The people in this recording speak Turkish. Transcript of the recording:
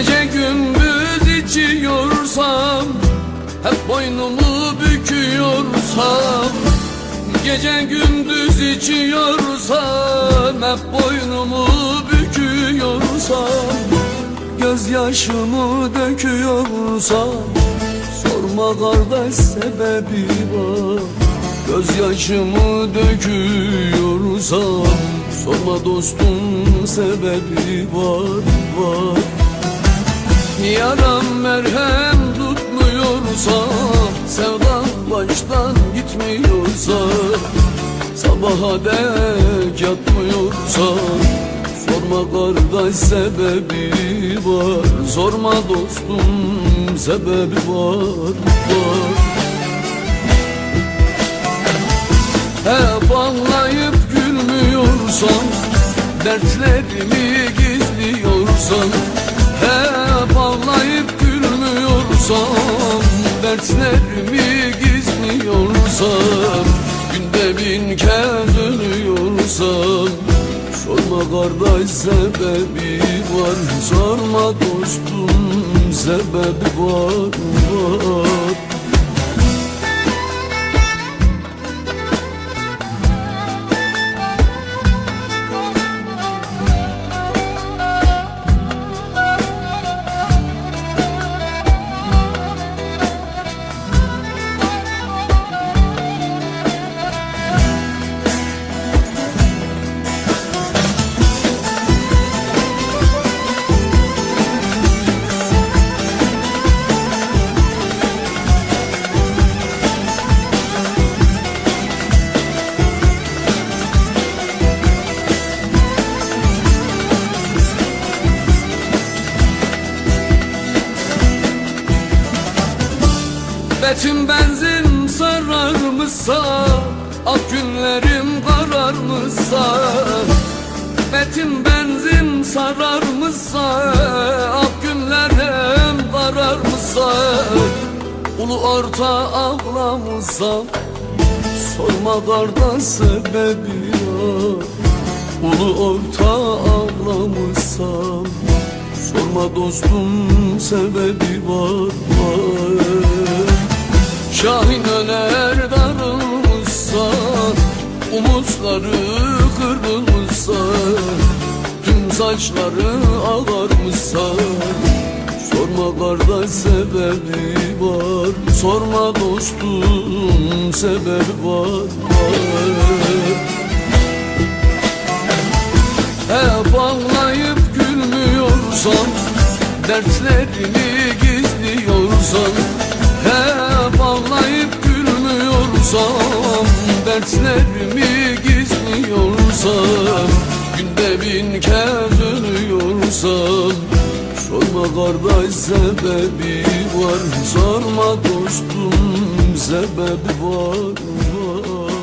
Gece gündüz içiyorsam Hep boynumu büküyorsam. Gece gündüz içiyorsam Hep boynumu büküyorsam. Gözyaşımı döküyorsam Sorma kardeş sebebi var. Gözyaşımı döküyorsam Sorma dostum sebebi var var Yaram merhem tutmuyorsa Sevdam baştan gitmiyorsa Sabaha dek yatmıyorsa Sorma kardeş sebebi var Sorma dostum sebebi var, var. Hep ağlayıp gülmüyorsan Dertlerimi gizliyorsan Hep ağlayıp gülmüyorsan Dertlerimi gizliyorsan Günde bin kez dönüyorsam Sorma kardeş sebebi var Sorma dostum sebebi var, var. Betim benzin sararmışsa Ak günlerim kararmışsa Betim benzin sararmışsa Ak günlerim kararmışsa Ulu orta ağlamışsam Sorma kardeş sebebi ya Ulu orta ağlamışsam Sorma dostum sebebi var var Şahin öner darılmışsa Umutları kırılmışsa Tüm saçları ağarmışsa Sorma kardeş sebebi var Sorma dostum sebebi var, var. Hep ağlayıp gülmüyorsan Dertlerini gizliyorsan Hep ağlayıp gülmüyorsam Dertlerimi gizliyorsam Günde bin kez ölüyorsam Sorma kardeş sebebi var Sorma dostum sebebi var, var.